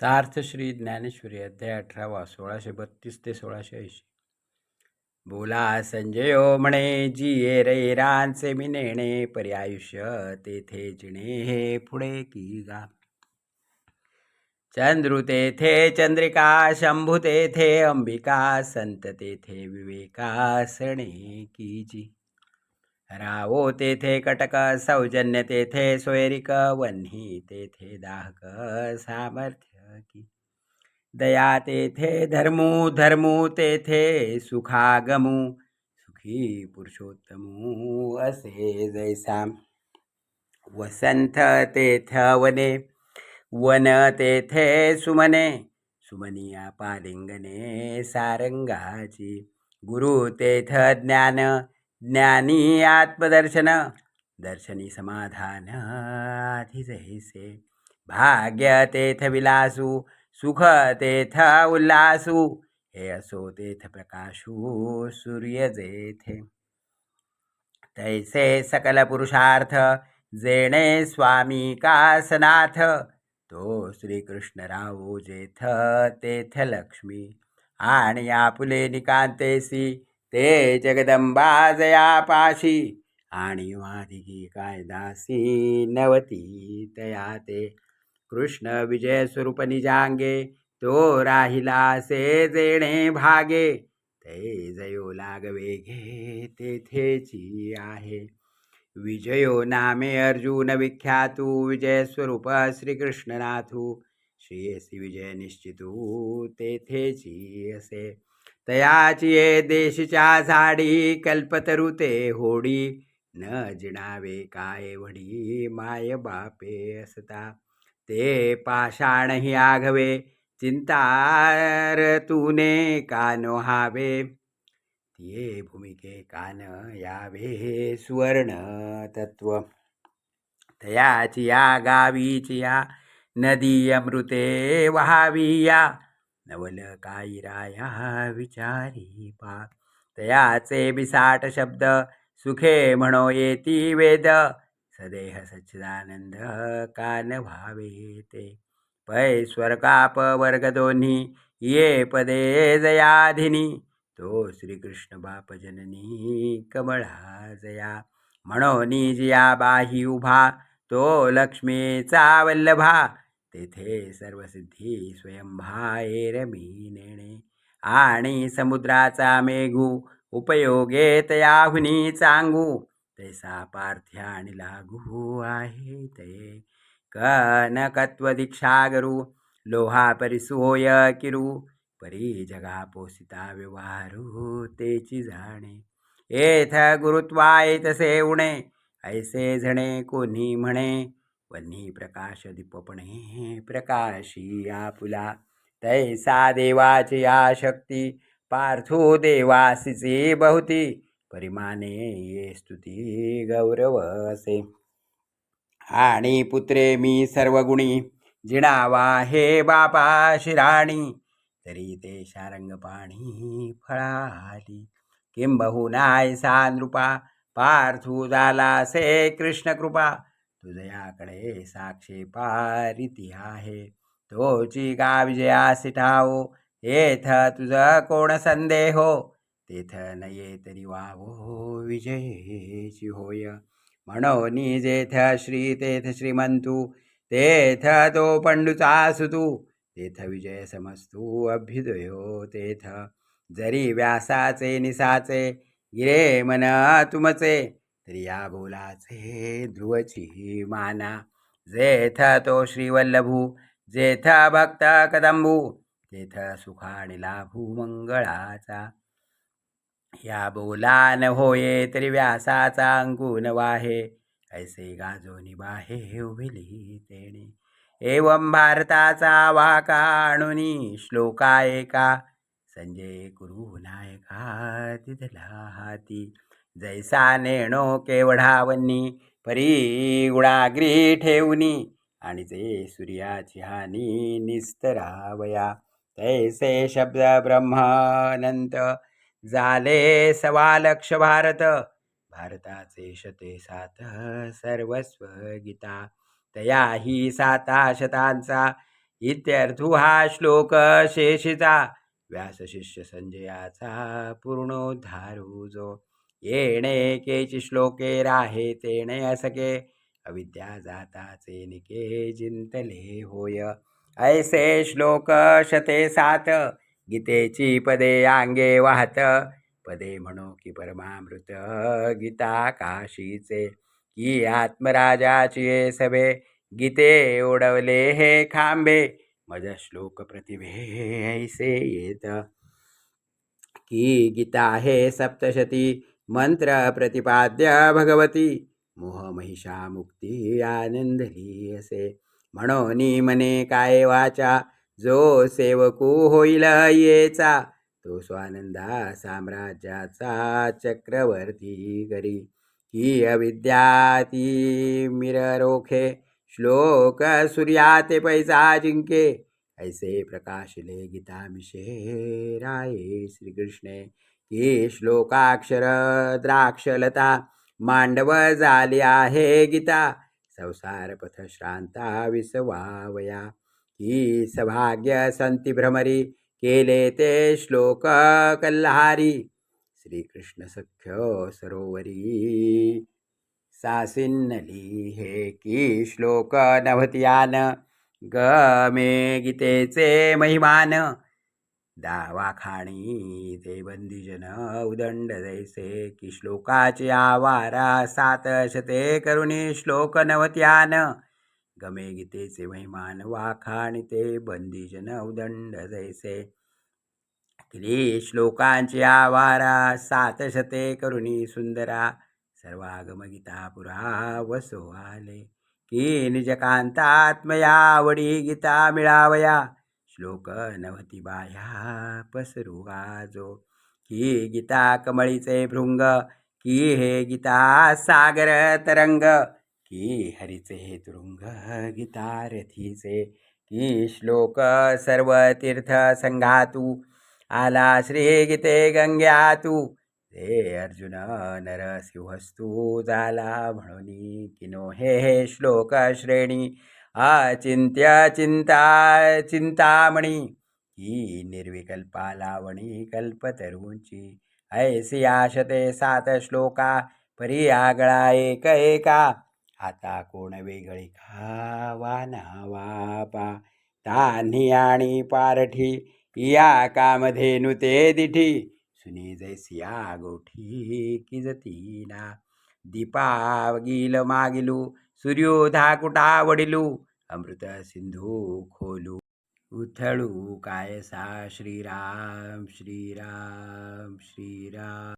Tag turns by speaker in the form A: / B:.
A: सार्थ श्री ज्ञानेश्वरी अध्याय अठरावा सोळाशे बत्तीस ते सोळाशे ऐंशी. बोला संजयो म्हणे जिये रे रानसे मी नेणे पर्यायुष्य तेथे जिणे हे पुढे की गा. चंद्रु तेथे चंद्रिका शंभू तेथे अंबिका संत तेथे विवेकासणे की जी. रावो तेथे कटक सौजन्य तेथे सोयरिक वन्ही तेथे दाहक सामर्थ्य की दया तेथे धर्मू धर्मू तेथे सुखागमो सुखी पुरुषोत्तमो असे जैसा। वसंत तेथ वने वन तेथे सुमने सुमनिया पालिंगने सारंगाची। गुरु तेथ ज्ञान ज्ञानी आत्मदर्शन दर्शनी समाधान आधी जैसे। भाग्य तेथ विलासू सुख तेथ उल्लासू हे असो तेथ प्रकाशू सूर्य जेथे. तैसे सकल पुरुषार्थ जेणे स्वामी कासनाथ तो श्रीकृष्ण राहू जेथ तेथ लक्ष्मी. आणि आपुले निकांतेसी ते जगदंबा जया पाशी आणि वादिगी कायदासी नवती तया ते. कृष्ण विजय स्वरूप निजांगे तो राहिला से जेणे भागे. ते जयो लागवे घे तेथेची आहे. विजयो नामे अर्जुन विख्यातू विजय स्वरूप श्रीकृष्णनाथू. श्रेयसी विजय निश्चितू तेथेची असे. तयाची ये देशच्या झाडी कल्पतरू ते होडी. न जिणावे काय वडी माय बापे असता. ते पाषाण हि आघवे चिंतार तूने कानो हावे ये भूमिके कान यावे सुवर्ण तत्व तयाची या गावीची या नदी अमृते वहावी या नवल कायराया विचारी पा. तयाचे बिसाट शब्द सुखे म्हणो येती वेद. सदेह सच्चिदानंद कान भावे ते पै स्वर्गाप वर्ग दोन्ही ये पदे जयाधिनी। तो श्रीकृष्ण बाप जननी कमळा जया म्हणून जिया बाही उभा। तो लक्ष्मीचा वल्लभा। तेथे सर्वसिद्धी स्वयंभा एरमी नेणे आणि समुद्राचा मेघू। उपयोगे तयाहुनी चांगू। तैसा पार्थ्या आणि लागू आहे ते कनकत्व दीक्षागरू लोहा परिसोय किरू परी जगा पोसिता व्यवहारू तेची जाणे. येथ गुरुत्वाय तसे उणे ऐसे झणे कोणी म्हणे वन्ही प्रकाश दीपपणे प्रकाशी आपुला. तैसा देवाची या शक्ती पार्थो देवासीची बहुती. परिमाने ये स्तुती गौरव असे आणि पुत्रे मी सर्वगुणी जिणावा हे बापा शिराणी. तरी ते शारंग पाणी फळाली किंबहुनाय सा नृपा पार्थू झाला से कृष्ण कृपा तुझयाकडे साक्षी पारिती आहे. तोची गा विजयासी ठावो येथ तुझ कोण संदेहो? तेथ नये तरी वावो विजयची होय. म्हणून जेथ श्री तेथ श्रीमंतू तेथ तो पंडूचा सुतू तेथ विजय समस्तू अभ्युदयो तेथ. जरी व्यासाचे निसाचे गिरे मन तुमचे तरी या बोलाचे ध्रुवची माना. जेथ तो श्रीवल्लभू जेथ भक्त कदंबू तेथ सुखाणी लाभू मंगळाचा. या बोला न होये तरी व्यासाचा अंकुन वाहे. ऐसे गाजोनी बाहे उभिली तेणे. एवं भारताचा वाका आणुनी श्लोका एका. संजय गुरु नायका तिथला हाती. जैसा नेणो केवढावन्नी परी गुणाग्री ठेवनी. आणि जे सूर्याची हानी निस्तरावया. तैसे शब्द ब्रह्मानंत झाले सवा लक्ष भारत. भारताचे शते सात सर्वस्व गीता. तया ही साता शतांचा इत्यर्थू हा श्लोक शेषीचा. व्यास शिष्य संजयाचा पूर्णोद्धारू जो. येणे केची श्लोके राहे तेणे असके. अविद्या जाताचे निके जिंतले होय. ऐसे श्लोक शते सात गीतेची पदे अंगे वाहत. पदे म्हणो की परमामृत गीता काशीचे. की आत्मराजाची ये सभे गीते ओढवले हे खांबे. मज श्लोक प्रतिभे ऐसे येत. की गीता हे सप्तशती मंत्र प्रतिपाद्य भगवती. मोह महिषा मुक्ती आनंदली असे. म्हणून मने काय वाचा. जो सेवकू होईल येचा तो स्वानंदा साम्राज्याचा चक्रवर्ती करी. ही अविद्या ती मिररोखे श्लोक सूर्या ते पैसा जिंके. ऐसे प्रकाशले गीता मिशे राये श्रीकृष्णे. की श्लोकाक्षर द्राक्षलता मांडव झाली आहे गीता. संसार पथ श्रांता विसवावया. ही सभाग्य संती भ्रमरी केले ते श्लोक कल्हारी। श्रीकृष्ण सख्य सरोवरी। सासिन्नली हे की श्लोक नभतियान गमे गीतेचे महिमान। दावाखाणी ते बंदीजन उदंड जैसे की श्लोकाचे आवारा सात शते करुणी श्लोक नवत्यान गमे गीतेचे महिमान वाखाणी ते बंदीजन उदंड जैसे। किरी श्लोकांची आवारा सात शते करुणी सुंदरा। सर्वागम गीता पुरा वसो आले। की निजकांतात्मया आवडी गीता मिळावया। श्लोक नवती बाया पसरू गाजो। की गीता कमळीचे भृंग की हे गीता सागर तरंग। की हरीचे हे तुरुंग गीतारथीचे की श्लोक सर्व तीर्थ संघातू आला श्री गीते गंग्यातू. हे अर्जुन नरसिंहस्तू झाला म्हणून किनो हे हे श्लोक श्रेणी अचिंत्य चिंता चिंतामणी. ही निर्विकल्पा लावणी कल्पतरूंची ऐसी आशते सात श्लोका परी आगळा एक एका. आता कोण वेगळी खावा वाना वापा तान्ही आणि पारठी या कामधेनु ते दिठी. सुनी जैसिया गोठी की जतीला दीपा गील मागिलू सूर्योधा कुटा वडिलू? अमृत सिंधू खोलू. उथळू कायसा श्रीराम श्रीराम श्रीराम.